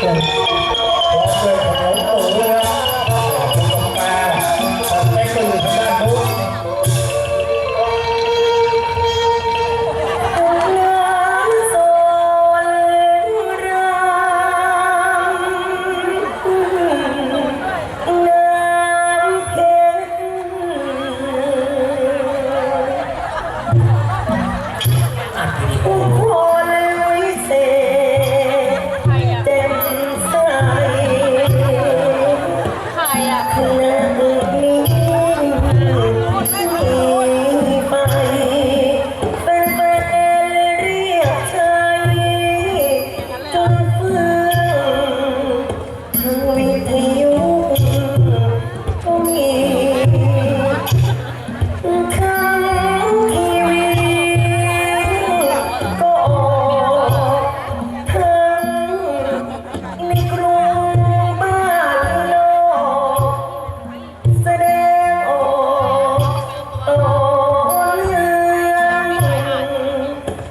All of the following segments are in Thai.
เออ Yeah.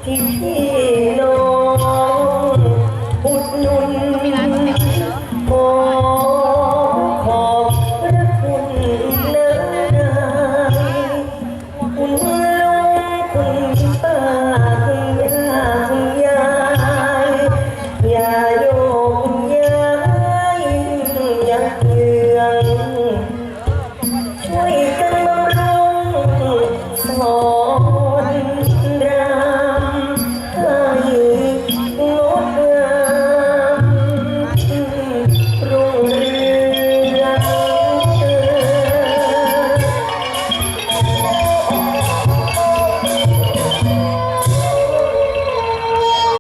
ที่พี่น้องอุดหนุนขอขอบพระคุณนะนายคุณลุงคุณป้าคุณย่าคุณยายอย่าโยมย้ายอย่าเกลื่อน